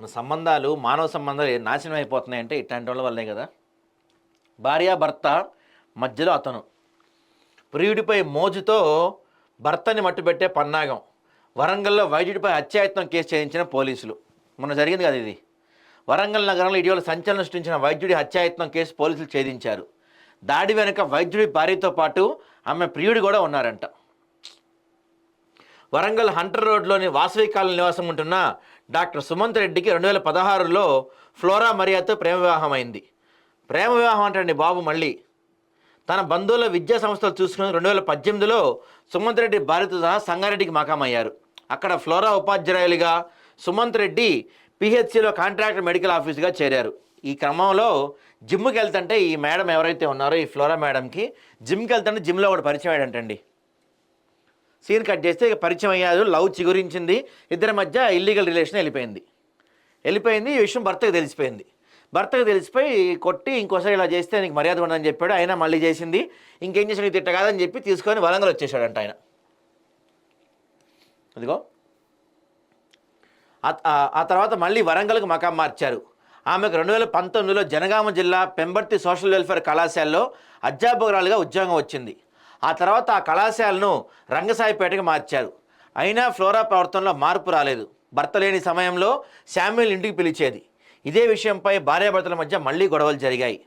మన సంబంధాలు మానవ సంబంధాలు నాశనం నాశనం అయిపోతున్నాయంటే ఇట్లాంటి వాళ్ళ వల్లే కదా. భార్య భర్త మధ్యలో అతను. ప్రియుడిపై మోజుతో భర్తని మట్టుబెట్టే పన్నాగం. వరంగల్లో వైద్యుడిపై హత్యాయత్నం కేసు చేయించిన పోలీసులు. మొన్న జరిగింది కదా ఇది. వరంగల్ నగరంలో ఇటీవల సంచలనం సృష్టించిన వైద్యుడి హత్యాయత్నం కేసు పోలీసులు ఛేదించారు. దాడి వెనుక వైద్యుడి భార్యతో పాటు ఆమె ప్రియుడు కూడా ఉన్నారంట. వరంగల్ హంటర్ రోడ్లోని వాసవి కాలనీ నివాసం ఉంటున్న డాక్టర్ సుమంత్ రెడ్డికి రెండు వేల పదహారులో ఫ్లోరా మరియాతో ప్రేమ వివాహం అయింది ప్రేమ వివాహం అంటండి బాబు మళ్ళీ. తన బంధువుల విద్యా సంస్థలు చూసుకుని రెండు వేల పద్దెనిమిదిలో సుమంత్ రెడ్డి భార్యతో సహా సంగారెడ్డికి మకామయ్యారు. అక్కడ ఫ్లోరా ఉపాధ్యాయులుగా సుమంత్ రెడ్డి పిహెచ్సిలో కాంట్రాక్టర్ మెడికల్ ఆఫీస్గా చేరారు. ఈ క్రమంలో జిమ్కి వెళ్తుంటే ఈ మేడం ఎవరైతే ఉన్నారో ఈ ఫ్లోరా మేడంకి జిమ్కి వెళ్తుంటే జిమ్లో ఒకటి పరిచయం అయ్యాడంటండి సీన్ కట్ చేస్తే ఇక పరిచయం అయ్యారు. లవ్ చిగురించింది. ఇద్దరి మధ్య ఇల్లీగల్ రిలేషన్ వెళ్ళిపోయింది. వెళ్ళిపోయింది. ఈ విషయం భర్తకు తెలిసిపోయింది. భర్తకు తెలిసిపోయి కొట్టి ఇంకోసారి ఇలా చేస్తే నీకు మర్యాద ఉండదని చెప్పాడు. అయినా మళ్ళీ చేసింది. ఇంకేం చేసి నీకు తిట్ట కాదని చెప్పి తీసుకొని వరంగల్ వచ్చేసాడంట ఆయన. అదిగో ఆ- ఆ తర్వాత మళ్ళీ వరంగల్కి మకాం మార్చారు. ఆమెకు రెండు వేల పంతొమ్మిదిలో జనగామ జిల్లా పెంబర్తి సోషల్ వెల్ఫేర్ కళాశాలలో అధ్యాపకురాలుగా ఉద్యోగం వచ్చింది. ఆ తర్వాత ఆ కళాశాలను రంగసాయిపేటకి మార్చారు. అయినా ఫ్లోరా ప్రవర్తనలో మార్పు రాలేదు. భర్త లేని సమయంలో శామ్యుల్ ఇంటికి పిలిచేది. ఇదే విషయంపై భార్యాభర్తల మధ్య మళ్ళీ గొడవలు జరిగాయి.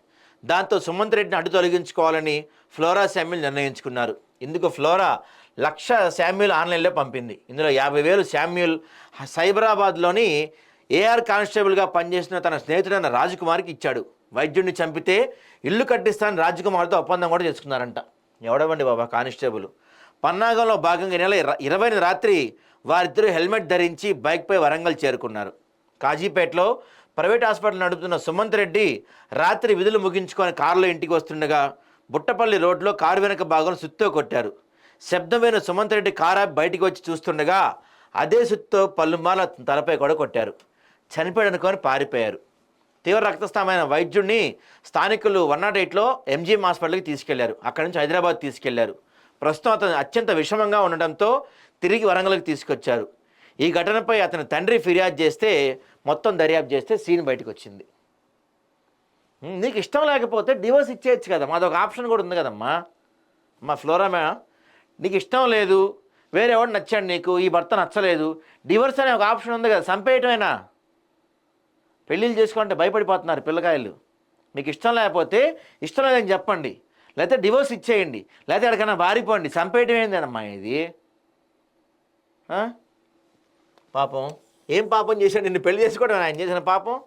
దాంతో సుమంత్ రెడ్డిని అడ్డు తొలగించుకోవాలని ఫ్లోరా శామ్యుల్ నిర్ణయించుకున్నారు. ఇందుకు ఫ్లోరా లక్ష శామ్యుల్ ఆన్లైన్లో పంపింది. ఇందులో యాభై వేలు శామ్యుల్ సైబరాబాద్లోని ఏఆర్ కానిస్టేబుల్గా పనిచేసిన తన స్నేహితుడైన రాజకుమార్కి ఇచ్చాడు. వైద్యుడిని చంపితే ఇల్లు కట్టిస్తానని రాజకుమార్తో ఒప్పందం కూడా చేసుకున్నారంట. ఎవడవండి బాబా కానిస్టేబుల్? పన్నాగంలో భాగంగా నెల ఇర- ఇరవైన రాత్రి వారిద్దరూ హెల్మెట్ ధరించి బైక్పై వరంగల్ చేరుకున్నారు. కాజీపేటలో ప్రైవేట్ హాస్పిటల్ నడుపుతున్న సుమంత్ రెడ్డి రాత్రి విధులు ముగించుకొని కారులో ఇంటికి వస్తుండగా బుట్టపల్లి రోడ్లో కారు వెనక భాగం సుత్తో కొట్టారు. శబ్దమైన సుమంత్ రెడ్డి కారు బయటికి వచ్చి చూస్తుండగా అదే సుత్తో పల్లుమాల తలపై కూడా కొట్టారు. చనిపోయాడు అనుకొని పారిపోయారు. తీవ్ర రక్తస్రావమైన వైద్యుడిని స్థానికులు వన్ నాట్ ఎయిట్లో ఎంజీఎం హాస్పిటల్కి తీసుకెళ్ళారు. అక్కడి నుంచి హైదరాబాద్ తీసుకెళ్ళారు. ప్రస్తుతం అతను అత్యంత విషమంగా ఉండడంతో తిరిగి వరంగల్కి తీసుకొచ్చారు. ఈ ఘటనపై అతని తండ్రి ఫిర్యాదు చేస్తే మొత్తం దర్యాప్తు చేస్తే సీన్ బయటకు వచ్చింది. నీకు ఇష్టం లేకపోతే డివోర్స్ ఇచ్చేయచ్చు కదా. మాదొక ఆప్షన్ కూడా ఉంది కదమ్మా. మా ఫ్లోరా నీకు ఇష్టం లేదు. వేరే ఎవడు నచ్చాడు నీకు. ఈ భర్త నచ్చలేదు. డివోర్స్ అనే ఒక ఆప్షన్ ఉంది కదా. చంపేయటమేనా? పెళ్ళిళ్ళు చేసుకుంటే భయపడిపోతున్నారు పిల్లకాయలు మీకు ఇష్టం లేకపోతే ఇష్టం లేదని చెప్పండి. లేకపోతే డివోర్స్ ఇచ్చేయండి. లేకపోతే ఎక్కడికైనా బారిపోండి చంపేయటం ఏందమ్మా ఇది? పాపం. ఏం పాపం చేశాడు? నిన్ను పెళ్ళి చేసుకోవడం ఆయన చేసిన పాపం?